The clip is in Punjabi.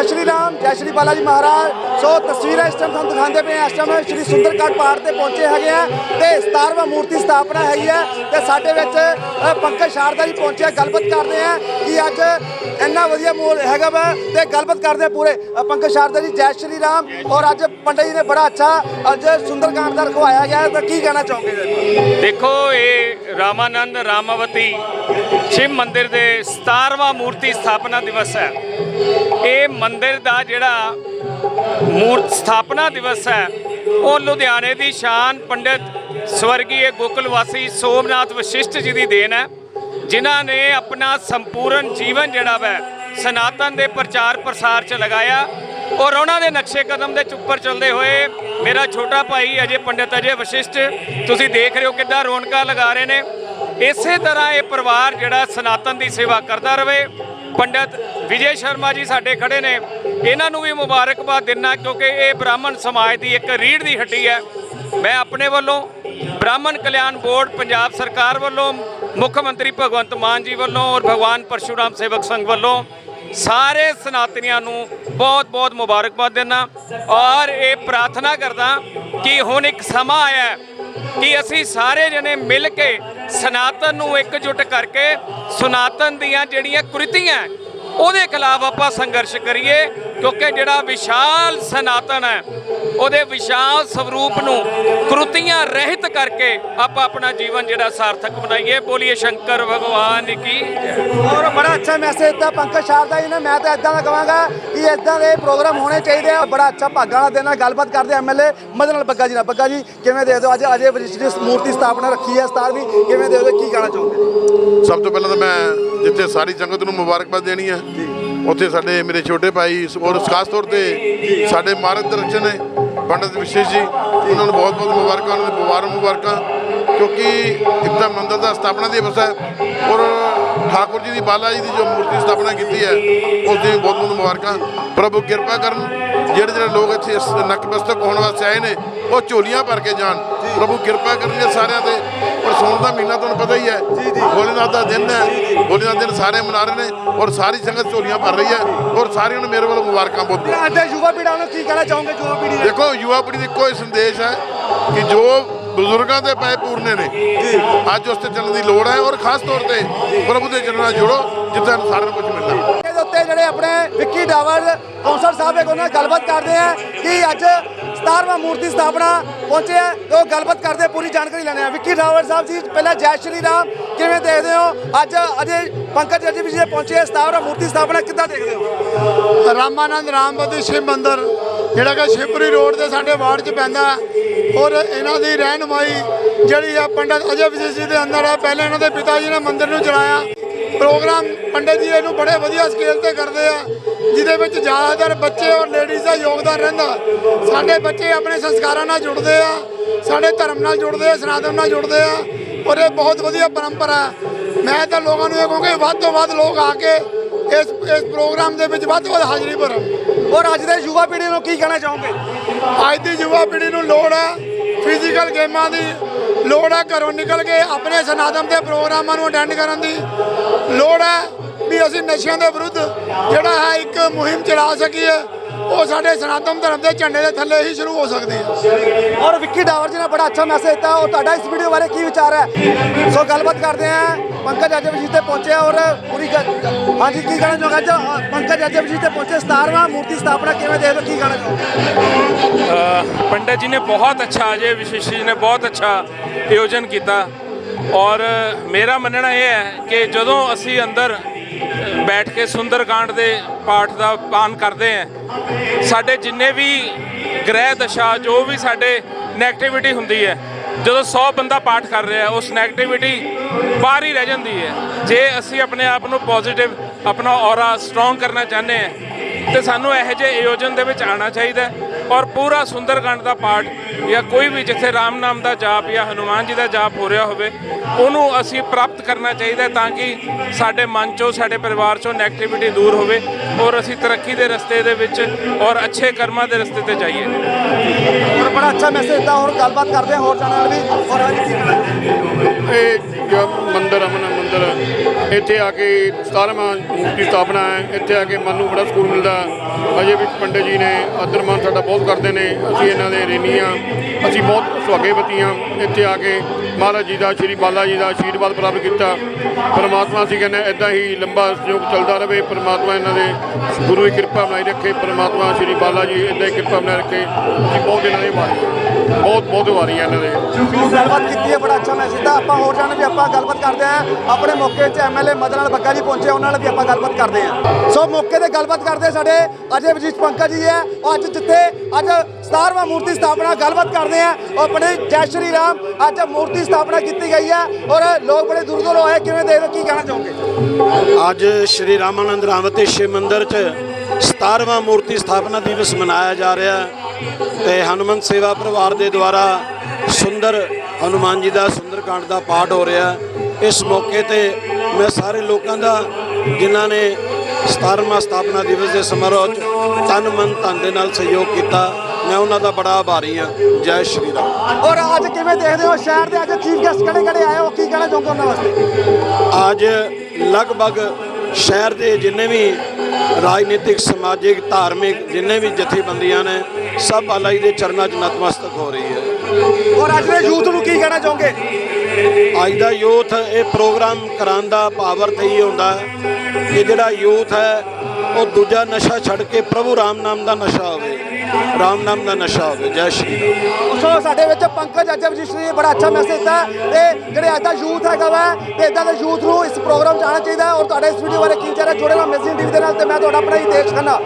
ਜੈ ਸ਼੍ਰੀ ਰਾਮ ਜੈ ਸ਼੍ਰੀ ਬਾਲਾ ਜੀ ਮਹਾਰਾਜ। ਸੋ ਤਸਵੀਰਾਂ ਇਸ ਟਾਈਮ ਤੁਹਾਨੂੰ ਦਿਖਾਉਂਦੇ ਪਏ ਹਾਂ। ਇਸ ਟਾਈਮ ਸ਼੍ਰੀ ਸੁੰਦਰਕਾਂਡ ਪਹਾੜ ਤੇ ਪਹੁੰਚੇ ਹੈਗੇ ਆ ਤੇ 17ਵਾਂ ਮੂਰਤੀ ਸਥਾਪਨਾ ਹੈਗੀ ਹੈ ਤੇ ਸਾਡੇ ਵਿੱਚ ਪੰਕਜ ਸ਼ਾਰਦਾ ਜੀ ਪਹੁੰਚੇ ਆ, ਗੱਲਬਾਤ ਕਰਦੇ ਆ ਕਿ ਅੱਜ ਇੰਨਾ ਵਧੀਆ ਮੋਲ ਹੈਗਾ ਵਾ ਤੇ ਗੱਲਬਾਤ ਕਰਦੇ ਆ ਪੂਰੇ ਅ, ਪੰਕਜ ਸ਼ਾਰਦਾ ਜੀ ਜੈ ਸ਼੍ਰੀ ਰਾਮ। ਔਰ ਅੱਜ ਪੰਡਤ ਜੀ ਨੇ ਬੜਾ ਅੱਛਾ ਅੱਜ ਸੁੰਦਰਕਾਂਡ ਦਾ ਰਖਵਾਇਆ ਗਿਆ ਹੈ ਤਾਂ ਕੀ ਕਹਿਣਾ ਚਾਹੋਗੇ ਜੀ ਦੇਖੋ ਇਹ ਰਾਮਾਨੰਦ ਰਾਮਾਵਤੀ ਸ਼ਿਵ ਮੰਦਿਰ ਦੇ 17ਵਾਂ ਮੂਰਤੀ ਸਥਾਪਨਾ ਦਿਵਸ ਹੈ। ਇਹ ਮੰਦਿਰ ਦਾ ਜਿਹੜਾ ਮੂਰਤ ਸਥਾਪਨਾ ਦਿਵਸ ਹੈ ਉਹ ਲੁਧਿਆਣੇ ਦੀ ਸ਼ਾਨ ਪੰਡਿਤ ਸਵਰਗੀ ਗੋਕੁਲ ਵਾਸੀ ਸੋਮਨਾਥ ਵਸ਼ਿਸ਼ਟ ਜੀ ਦੀ ਦੇਣ ਹੈ। ਜਿਨ੍ਹਾਂ ਨੇ ਆਪਣਾ ਸੰਪੂਰਨ ਜੀਵਨ ਜਿਹੜਾ ਵੈ, ਸਨਾਤਨ ਦੇ ਪ੍ਰਚਾਰ ਪ੍ਰਸਾਰ 'ਚ ਲਗਾਇਆ ਔਰ ਉਹਨਾਂ ਦੇ ਨਕਸ਼ੇ ਕਦਮ ਦੇ ਉੱਪਰ ਚੱਲਦੇ ਹੋਏ ਮੇਰਾ ਛੋਟਾ ਭਾਈ ਅਜੇ ਪੰਡਿਤ, ਅਜੇ ਵਸ਼ਿਸ਼ਟ, ਤੁਸੀਂ ਦੇਖ ਰਹੇ ਹੋ ਕਿੱਦਾਂ ਰੌਣਕਾਂ ਲਗਾ ਰਹੇ ਨੇ। ਇਸੇ ਤਰ੍ਹਾਂ ਇਹ ਪਰਿਵਾਰ ਜਿਹੜਾ ਸਨਾਤਨ ਦੀ ਸੇਵਾ ਕਰਦਾ ਰਵੇ। ਪੰਡਿਤ ਵਿਜੇ ਸ਼ਰਮਾ ਜੀ ਸਾਡੇ ਖੜੇ ਨੇ। ਇਹਨਾਂ ਨੂੰ ਵੀ ਮੁਬਾਰਕਬਾਦ ਦਿੰਨਾ ਕਿਉਂਕਿ ਇਹ ਬ੍ਰਾਹਮਣ ਸਮਾਜ ਦੀ ਇੱਕ ਰੀੜ ਦੀ ਹੱਡੀ ਹੈ। ਮੈਂ ਆਪਣੇ ਵੱਲੋਂ ਬ੍ਰਾਹਮਣ ਕਲਿਆਣ ਬੋਰਡ, ਪੰਜਾਬ ਸਰਕਾਰ ਵੱਲੋਂ ਮੁੱਖ ਮੰਤਰੀ ਭਗਵੰਤ ਮਾਨ ਜੀ ਵੱਲੋਂ ਔਰ ਭਗਵਾਨ ਪਰਸ਼ੂਰਾਮ ਸੇਵਕ ਸੰਘ ਵੱਲੋਂ ਸਾਰੇ ਸਨਾਤਨੀਆਂ ਨੂੰ ਬਹੁਤ-ਬਹੁਤ ਮੁਬਾਰਕਬਾਦ ਦਿੰਦਾ ਔਰ ਇਹ ਪ੍ਰਾਰਥਨਾ ਕਰਦਾ ਕਿ ਹੁਣ ਇੱਕ ਸਮਾਂ ਆਇਆ ਹੈ ਕਿ ਅਸੀਂ ਸਾਰੇ ਜਣੇ ਮਿਲ ਕੇ ਸਨਾਤਨ ਨੂੰ ਇਕਜੁੱਟ ਕਰਕੇ ਸਨਾਤਨ ਦੀਆਂ ਜਿਹੜੀਆਂ ਕੁਰੀਤੀਆਂ ਉਹਦੇ ਖਿਲਾਫ ਆਪਾਂ ਸੰਘਰਸ਼ ਕਰੀਏ ਕਿਉਂਕਿ ਜਿਹੜਾ ਵਿਸ਼ਾਲ ਸਨਾਤਨ ਹੈ ਉਹਦੇ ਵਿਸ਼ਾਲ ਸਰੂਪ ਨੂੰ ਕਰੁੱਤੀਆਂ ਰਹਿਤ ਕਰਕੇ ਆਪਾਂ ਆਪਣਾ ਜੀਵਨ ਜਿਹੜਾ ਸਾਰਥਕ ਬਣਾਈਏ। ਬੋਲੀਏ ਸ਼ੰਕਰ ਭਗਵਾਨ ਕੀ ਜੈ। ਔਰ ਬੜਾ ਅੱਛਾ ਮੈਸੇਜ ਦਿੱਤਾ ਪੰਕਜ ਸ਼ਾਰਦਾ ਜੀ ਨੇ। ਮੈਂ ਤਾਂ ਇਦਾਂ ਦਾ ਕਹਾਂਗਾ ਕਿ ਇਦਾਂ ਦੇ ਪ੍ਰੋਗਰਾਮ ਹੋਣੇ ਚਾਹੀਦੇ ਆ। ਬੜਾ ਅੱਛਾ ਭਾਗਾਂ ਵਾਲਾ ਦਿਨ ਨਾਲ ਗੱਲਬਾਤ ਕਰਦੇ ਐਮਐਲਏ ਮਦਨ ਲਾਲ ਬੱਗਾ ਜੀ ਨਾਲ। ਬੱਗਾ ਜੀ ਕਿਵੇਂ ਦੇਖਦੇ ਹੋ ਅੱਜ? ਅਜੇ ਦੀ ਮੂਰਤੀ ਸਥਾਪਨਾ ਰੱਖੀ ਹੈ। ਸਤਾਰ ਵੀ ਕਿਵੇਂ ਦੇਖਦੇ ਹੋ? ਕੀ ਕਹਿਣਾ ਚਾਹੋਗੇ? ਸਭ ਤੋਂ ਪਹਿਲਾਂ ਤਾਂ ਮੈਂ ਜਿੱਥੇ ਸਾਰੀ ਸੰਗਤ ਨੂੰ ਮੁਬਾਰਕਬਾਦ ਦੇਣੀ ਹੈ। ਉੱਥੇ ਸਾਡੇ ਮੇਰੇ ਛੋਟੇ ਭਾਈ ਔਰ ਖਾਸ ਤੌਰ ਤੇ ਸਾਡੇ ਮਾਰਗਦਰਸ਼ਨ ਨੇ, ਪੰਡਤ ਵਿਸ਼ੇਸ਼ ਜੀ, ਉਹਨਾਂ ਨੂੰ ਬਹੁਤ ਬਹੁਤ ਮੁਬਾਰਕਾਂ, ਉਹਨਾਂ ਦੇ ਮੁਬਾਰਕ ਮੁਬਾਰਕਾਂ, ਕਿਉਂਕਿ ਇੱਕ ਤਾਂ ਮੰਦਿਰ ਦਾ ਸਥਾਪਨਾ ਦਿਵਸ ਹੈ ਔਰ ਠਾਕੁਰ ਜੀ ਦੀ ਬਾਲਾ ਜੀ ਦੀ ਜੋ ਮੂਰਤੀ ਸਥਾਪਨਾ ਕੀਤੀ ਹੈ, ਉਸ ਦੀ ਬਹੁਤ ਬਹੁਤ ਮੁਬਾਰਕਾਂ। ਪ੍ਰਭੂ ਕਿਰਪਾ ਕਰਨ, ਜਿਹੜੇ ਜਿਹੜੇ ਲੋਕ ਇੱਥੇ ਨਕਮਸਤਕ ਹੋਣ ਵਾਸਤੇ ਆਏ ਨੇ, ਉਹ ਝੋਲੀਆਂ ਭਰ ਕੇ ਜਾਣ। ਪ੍ਰਭੂ ਕਿਰਪਾ ਕਰਨਗੇ ਸਾਰਿਆਂ ਤੇ। ਔਰ ਸੌਣ ਦਾ ਮਹੀਨਾ ਤੁਹਾਨੂੰ ਪਤਾ ਹੀ ਹੈ। ਭੋਲੇਨਾਥ ਦਾ ਦਿਨ ਹੈ। ਭੋਲੇਨਾਥ ਦਿਨ ਸਾਰੇ ਮਨਾ ਰਹੇ ਨੇ ਔਰ ਸਾਰੀ ਸੰਗਤ ਝੋਲੀਆਂ ਭਰ ਰਹੀ ਹੈ ਔਰ ਸਾਰਿਆਂ ਨੂੰ ਮੇਰੇ ਵੱਲੋਂ ਮੁਬਾਰਕਾਂ ਬਹੁਤ ਬਹੁਤ। ਅੱਜ ਦੇ ਯੁਵਾ ਪੀੜ੍ਹਾਂ ਨੂੰ ਕੀ ਕਹਿਣਾ ਚਾਹੋਗੇ ਯੁਵਾ ਪੀੜ੍ਹੀ? ਦੇਖੋ ਯੁਵਾ ਪੀੜ੍ਹੀ ਦਾ ਹੀ ਸੰਦੇਸ਼ ਹੈ ਕਿ ਜੋ ਬਜ਼ੁਰਗਾਂ ਦੇ ਪਏ ਪੂਰਨੇ ਨੇ ਅੱਜ ਉਸ ਤੇ ਚੱਲਣ ਦੀ ਲੋੜ ਹੈ ਔਰ ਖਾਸ ਤੌਰ ਤੇ ਪ੍ਰਭੂ ਦੇ ਚਰਨਾਂ ਨਾਲ ਜੁੜੋ ਜਿੱਥੇ ਸਾਨੂੰ ਸਾਰਿਆਂ ਨੂੰ ਕੁਝ ਮਿਲਦਾ। ਇਹਦੇ ਉੱਤੇ ਜਿਹੜੇ ਆਪਣੇ ਵਿੱਕੀ ਡਾਵਰ ਕੌਂਸਲ ਸਾਹਿਬ ਇੱਕ ਉਹਨਾਂ ਨਾਲ ਗੱਲਬਾਤ ਕਰਦੇ ਆ ਕਿ ਅੱਜ 17ਵਾਂ ਮੂਰਤੀ ਸਥਾਪਨਾ ਪਹੁੰਚੇ ਆ। ਉਹ ਗੱਲਬਾਤ ਕਰਦੇ, ਪੂਰੀ ਜਾਣਕਾਰੀ ਲੈਣੇ ਆ। ਵਿੱਕੀ ਡਾਵਰ ਸਾਹਿਬ ਜੀ, ਪਹਿਲਾਂ ਜੈ ਸ਼੍ਰੀ ਰਾਮ, ਕਿਵੇਂ ਦੇਖਦੇ ਹੋ? ਅੱਜ, ਅਜੇ ਪੰਕਜ ਅਜੇ ਵੀ ਜੀ ਪਹੁੰਚੇ ਆ 17ਵਾਂ ਮੂਰਤੀ ਸਥਾਪਨਾ ਕਿੱਦਾਂ ਦੇਖਦੇ ਹੋ? ਰਾਮਾਨੰਦ ਰਾਮਪਤੀ ਸ਼ਿਵ ਮੰਦਿਰ, ਜਿਹੜਾ ਕਿ ਸ਼ਿਵਪੁਰੀ ਰੋਡ ਤੇ ਸਾਡੇ ਵਾਰਡ 'ਚ ਪੈਂਦਾ ਔਰ ਇਹਨਾਂ ਦੀ ਰਹਿਨਮਾਈ ਜਿਹੜੀ ਆ ਪੰਡਤ ਅਜੇ ਵਿਜੇ ਜੀ ਦੇ ਅੰਦਰ ਹੈ ਪਹਿਲਾਂ ਇਹਨਾਂ ਦੇ ਪਿਤਾ ਜੀ ਨੇ ਮੰਦਿਰ ਨੂੰ ਚਲਾਇਆ ਪ੍ਰੋਗਰਾਮ ਪੰਡਤ ਜੀ ਇਹਨੂੰ ਬੜੇ ਵਧੀਆ ਸਕੇਲ ਤੇ ਕਰਦੇ ਆ ਜਿਹਦੇ ਵਿੱਚ ਜ਼ਿਆਦਾਤਰ ਬੱਚੇ ਔਰ ਲੇਡੀਜ਼ ਦਾ ਯੋਗਦਾਨ ਰਹਿੰਦਾ। ਸਾਡੇ ਬੱਚੇ ਆਪਣੇ ਸੰਸਕਾਰਾਂ ਨਾਲ ਜੁੜਦੇ ਆ ਸਾਡੇ ਧਰਮ ਨਾਲ ਜੁੜਦੇ ਆ ਸਨਾਤਨ ਨਾਲ ਜੁੜਦੇ ਆ ਔਰ ਇਹ ਬਹੁਤ ਵਧੀਆ ਪਰੰਪਰਾ ਹੈ। ਮੈਂ ਤਾਂ ਲੋਕਾਂ ਨੂੰ ਇਹ ਕਹੂੰਗਾ ਕਿ ਵੱਧ ਤੋਂ ਵੱਧ ਲੋਕ ਆ ਕੇ ਇਸ ਇਸ ਪ੍ਰੋਗਰਾਮ ਦੇ ਵਿੱਚ ਵੱਧ ਤੋਂ ਵੱਧ ਹਾਜ਼ਰੀ ਭਰਨ। ਔਰ ਅੱਜ ਦੇ ਯੁਵਾ ਪੀੜ੍ਹੀ ਨੂੰ ਕੀ ਕਹਿਣਾ ਚਾਹੋਗੇ? ਅੱਜ ਦੀ ਯੁਵਾ ਪੀੜ੍ਹੀ ਨੂੰ ਲੋੜ ਹੈ ਫਿਜ਼ੀਕਲ ਗੇਮਾਂ ਦੀ ਲੋੜ ਹੈ ਘਰੋਂ ਨਿਕਲ ਕੇ ਆਪਣੇ ਸਨਾਤਨ ਦੇ ਪ੍ਰੋਗਰਾਮਾਂ ਨੂੰ ਅਟੈਂਡ ਕਰਨ ਦੀ। ਲੋੜ ਹੈ ਵੀ ਅਸੀਂ ਨਸ਼ਿਆਂ ਦੇ ਵਿਰੁੱਧ ਜਿਹੜਾ ਹੈ ਇੱਕ ਮੁਹਿੰਮ ਚਲਾ ਸਕੀਏ। ਉਹ ਸਾਡੇ ਸਨਾਤਨ ਧਰਮ ਦੇ ਝੰਡੇ ਦੇ ਥੱਲੇ ਹੀ ਸ਼ੁਰੂ ਹੋ ਸਕਦੀ ਹੈ। ਔਰ ਵਿੱਕੀ ਡਾਵਰ ਜੀ ਨੇ ਬੜਾ ਅੱਛਾ ਮੈਸੇਜ ਦਿੱਤਾ। ਉਹ ਤੁਹਾਡਾ ਇਸ ਵੀਡੀਓ ਬਾਰੇ ਕੀ ਵਿਚਾਰ ਹੈ? ਸੋ ਗੱਲਬਾਤ ਕਰਦੇ ਆ ਪੰਕਜ ਅਜੇ ਜੀ ਤੇ ਪਹੁੰਚੇ ਔਰ ਪੂਰੀ ਗੱਲ- ਹਾਂਜੀ, ਕੀ ਕਹਿਣਾ ਚਾਹੋਗੇ ਅੱਜ? ਪੰਕਜ ਅਜੇ ਤੇ ਪਹੁੰਚੇ 17ਵਾਂ ਮੂਰਤੀ ਸਥਾਪਨਾ ਕਿਵੇਂ ਦੇਖਦੇ ਹੋ ਕੀ ਕਹਿਣਾ ਚਾਹੋਗੇ? ਪੰਡਤ ਜੀ ਨੇ ਬਹੁਤ ਅੱਛਾ ਅਜੇ ਵਿਸ਼ੇਸ਼ ਜੀ ਨੇ ਬਹੁਤ ਅੱਛਾ ਆਯੋਜਨ ਕੀਤਾ। ਔਰ ਮੇਰਾ ਮੰਨਣਾ ਇਹ ਹੈ ਕਿ ਜਦੋਂ ਅਸੀਂ ਅੰਦਰ ਬੈਠ ਕੇ ਸੁੰਦਰਕਾਂਡ ਦੇ ਪਾਠ ਦਾ ਪਾਨ ਕਰਦੇ ਹਾਂ, ਸਾਡੇ ਜਿੰਨੇ ਵੀ ਗ੍ਰਹਿ ਦਸ਼ਾ, ਜੋ ਵੀ ਸਾਡੇ ਨੈਗੇਟਿਵਿਟੀ ਹੁੰਦੀ ਹੈ ਜਦੋਂ 100 ਬੰਦਾ ਪਾਠ ਕਰ ਰਿਹਾ, ਉਸ ਨੈਗੇਟਿਵਿਟੀ ਬਾਹਰ ਹੀ ਰਹਿ ਜਾਂਦੀ ਹੈ। ਜੇ ਅਸੀਂ ਆਪਣੇ ਆਪ ਨੂੰ ਪੋਜ਼ਿਟਿਵ ਆਪਣਾ ਔਰਾ ਸਟਰੋਂਗ ਕਰਨਾ ਚਾਹੁੰਦੇ ਹਾਂ, ਤੇ ਸਾਨੂੰ ਇਹੋ ਜਿਹੇ ਆਯੋਜਨ ਦੇ ਵਿੱਚ ਆਉਣਾ ਚਾਹੀਦਾ ਔਰ ਪੂਰਾ ਸੁੰਦਰਕਾਂਡ ਦਾ ਪਾਠ ਜਾਂ ਕੋਈ ਵੀ ਜਿੱਥੇ ਰਾਮ ਨਾਮ ਦਾ ਜਾਪ ਜਾਂ ਹਨੂਮਾਨ ਜੀ ਦਾ ਜਾਪ ਹੋ ਰਿਹਾ ਹੋਵੇ ਉਹਨੂੰ ਅਸੀਂ ਪ੍ਰਾਪਤ ਕਰਨਾ ਚਾਹੀਦਾ ਹੈ ਤਾਂ ਕਿ ਸਾਡੇ ਮਨ ਚੋਂ ਸਾਡੇ ਪਰਿਵਾਰ ਚੋਂ ਨੈਗੇਟਿਵਿਟੀ ਦੂਰ ਹੋਵੇ ਔਰ ਅਸੀਂ ਤਰੱਕੀ ਦੇ ਰਸਤੇ ਦੇ ਵਿੱਚ ਔਰ ਅੱਛੇ ਕਰਮਾਂ ਦੇ ਰਸਤੇ ਤੇ ਜਾਈਏ ਔਰ ਬੜਾ ਅੱਛਾ ਮੈਸੇਜ ਦਿੱਤਾ ਹੋਰ ਗੱਲਬਾਤ ਕਰਦੇ ਹਾਂ ਹੋਰ ਜਾਣਨ ਨਾਲ ਵੀ ਔਰ? ਇਹ ਜੋ ਮੰਦਿਰ ਅਮਨ ਮੰਦਿਰ ਇੱਥੇ ਆ ਕੇ 17ਵਾਂ ਮੂਰਤੀ ਸਥਾਪਨਾ ਹੈ। ਇੱਥੇ ਆ ਕੇ ਮਨ ਨੂੰ ਬੜਾ ਸਕੂਨ ਮਿਲਦਾ ਅਜੇ ਵੀ ਪੰਡਿਤ ਜੀ ਨੇ ਆਦਰ ਮਾਨ ਸਾਡਾ ਬਹੁਤ ਕਰਦੇ ਨੇ। ਅਸੀਂ ਇਹਨਾਂ ਦੇ ਰੇਨੀ ਹਾਂ ਅਸੀਂ ਬਹੁਤ ਸੁਹਾਗੇਵਤੀ ਹਾਂ ਇੱਥੇ ਆ ਕੇ ਮਹਾਰਾਜ ਜੀ ਦਾ, ਸ਼੍ਰੀ ਬਾਲਾ ਜੀ ਦਾ ਆਸ਼ੀਰਵਾਦ ਪ੍ਰਾਪਤ ਕੀਤਾ। ਪਰਮਾਤਮਾ ਅਸੀਂ ਕਹਿੰਦੇ ਇਦਾਂ ਹੀ ਲੰਬਾ ਸਹਿਯੋਗ ਚੱਲਦਾ ਰਹੇ। ਪਰਮਾਤਮਾ ਇਹਨਾਂ ਦੇ ਗੁਰੂ ਦੀ ਕਿਰਪਾ ਬਣਾਈ ਰੱਖੇ। ਪਰਮਾਤਮਾ, ਸ਼੍ਰੀ ਬਾਲਾ ਜੀ ਇਦਾਂ ਹੀ ਕਿਰਪਾ ਬਣਾਈ ਰੱਖੇ। ਅਸੀਂ ਬਹੁਤ ਇਹਨਾਂ ਦੇ ਵਾਰੀ ਬਹੁਤ ਬਹੁਤ ਵਾਰੀ ਹੈ ਇਹਨਾਂ ਦੇ। ਗੱਲਬਾਤ ਕੀਤੀ ਹੈ, ਬੜਾ ਅੱਛਾ ਮੈਸੇਜ ਤਾਂ ਆਪਾਂ ਹੋਰ ਜਾਣ ਵੀ ਆਪਾਂ ਗੱਲਬਾਤ ਕਰਦੇ ਹਾਂ। ਆਪਣੇ ਮੌਕੇ 'ਚ ਐਮਐਲਏ ਮਦਨ ਲਾਲ ਬੱਗਾ ਜੀ ਪਹੁੰਚੇ, ਉਹਨਾਂ ਨਾਲ ਵੀ ਆਪਾਂ ਗੱਲਬਾਤ ਕਰਦੇ ਹਾਂ। ਸੋ ਮੌਕੇ ਤੇ ਗੱਲਬਾਤ ਕਰਦੇ ਸਾਡੇ ਅਜੇ ਵਜੀਤ ਪੰਕਜ ਜੀ ਹੈ। ਉਹ ਅੱਜ ਜਿੱਥੇ ਅੱਜ 17ਵਾਂ ਮੂਰਤੀ ਸਥਾਪਨਾ ਗੱਲਬਾਤ ਕਰਦੇ ਆ ਆਪਣੇ ਜੈ ਸ਼੍ਰੀ ਰਾਮ ਅੱਜ ਮੂਰਤੀ ਸਥਾਪਨਾ ਕੀਤੀ ਗਈ ਹੈ ਔਰ ਲੋਕ ਬੜੇ ਦੂਰ ਦੂਰੋਂ ਆਏ। ਕਿਵੇਂ ਦੇਖਦੇ ਕੀ ਕਹਿਣਾ ਚਾਹੋਗੇ? ਅੱਜ ਸ਼੍ਰੀ ਰਾਮਾਨੰਦ ਰਾਮਤੇ ਸ਼ਿਵ ਮੰਦਿਰ 'ਚ 17ਵਾਂ ਮੂਰਤੀ ਸਥਾਪਨਾ ਦਿਵਸ ਮਨਾਇਆ ਜਾ ਰਿਹਾ ਤੇ ਹਨੂਮੰਤ ਸੇਵਾ ਪਰਿਵਾਰ ਦੇ ਦੁਆਰਾ ਸੁੰਦਰ ਹਨੂਮਾਨ ਜੀ ਦਾ ਸੁੰਦਰਕਾਂਡ ਦਾ ਪਾਠ ਹੋ ਰਿਹਾ। ਇਸ ਮੌਕੇ ਤੇ ਮੈਂ ਸਾਰੇ ਲੋਕਾਂ ਦਾ ਜਿਨ੍ਹਾਂ ਨੇ 17ਵਾਂ ਸਥਾਪਨਾ ਦਿਵਸ ਦੇ ਸਮਾਰੋਹ 'ਚ ਤਨ ਮਨ ਧਨ ਦੇ ਨਾਲ ਸਹਿਯੋਗ ਕੀਤਾ ਮੈਂ ਉਹਨਾਂ ਦਾ ਬੜਾ ਆਭਾਰੀ ਹਾਂ। ਜੈ ਸ਼੍ਰੀ ਰਾਮ। ਔਰ ਅੱਜ ਕਿਵੇਂ ਦੇਖਦੇ ਹੋ ਸ਼ਹਿਰ ਦੇ ਅੱਜ ਚੀਫ ਗੈਸਟ ਕਿਹੜੇ ਕਿਹੜੇ ਆਏ ਹੋ? ਕੀ ਕਹਿਣਾ ਚਾਹੋਗੇ ਉਹਨਾਂ ਵਾਸਤੇ? ਅੱਜ ਲਗਭਗ ਸ਼ਹਿਰ ਦੇ ਜਿੰਨੇ ਵੀ ਰਾਜਨੀਤਿਕ ਸਮਾਜਿਕ ਧਾਰਮਿਕ ਜਿੰਨੇ ਵੀ ਜਥੇਬੰਦੀਆਂ ਨੇ ਸਭ ਜੀ ਦੇ ਚਰਨਾਂ 'ਚ ਨਤਮਸਤਕ ਹੋ ਰਹੀ ਹੈ। ਔਰ ਅੱਜ ਦੇ ਯੂਥ ਨੂੰ ਕੀ ਕਹਿਣਾ ਚਾਹੋਗੇ? ਅੱਜ ਦਾ ਯੂਥ ਇਹ ਪ੍ਰੋਗਰਾਮ ਕਰਾਉਣ ਦਾ ਪਾਵਰ ਤੇ ਹੀ ਹੁੰਦਾ ਕਿ ਜਿਹੜਾ ਯੂਥ ਹੈ ਉਹ ਦੂਜਾ ਨਸ਼ਾ ਛੱਡ ਕੇ ਪ੍ਰਭੂ ਰਾਮ ਨਾਮ ਦਾ ਨਸ਼ਾ ਹੋਵੇ ਰਾਮ ਨਾਮ ਦਾ ਨਸ਼ਾ ਹੋਵੇ ਜੈ ਸ਼੍ਰੀ ਰਾਮ। ਸੋ ਸਾਡੇ ਵਿੱਚ ਪੰਕਜ ਅੱਜ ਵਜਿਸ਼ਟਰੀ ਨੇ ਬੜਾ ਅੱਛਾ ਮੈਸੇਜ ਦਿੱਤਾ ਤੇ ਜਿਹੜੇ ਅੱਜ ਦਾ ਯੂਥ ਹੈਗਾ ਵਾ ਤੇ ਇਦਾਂ ਦੇ ਯੂਥ ਨੂੰ ਇਸ ਪ੍ਰੋਗਰਾਮ 'ਚ ਆਉਣਾ ਚਾਹੀਦਾ ਔਰ ਤੁਹਾਡੇ ਇਸ ਵੀਡੀਓ ਬਾਰੇ ਕੀ ਚਾਹ ਜੁੜੇ ਰਹੋ ਮੈਸੇਜ ਟੀਵੀ ਦੇ ਨਾਲ ਤੇ ਮੈਂ ਤੁਹਾਡਾ ਆਪਣਾ ਹੀ ਦੇਸ਼ ਖੰਨਾ।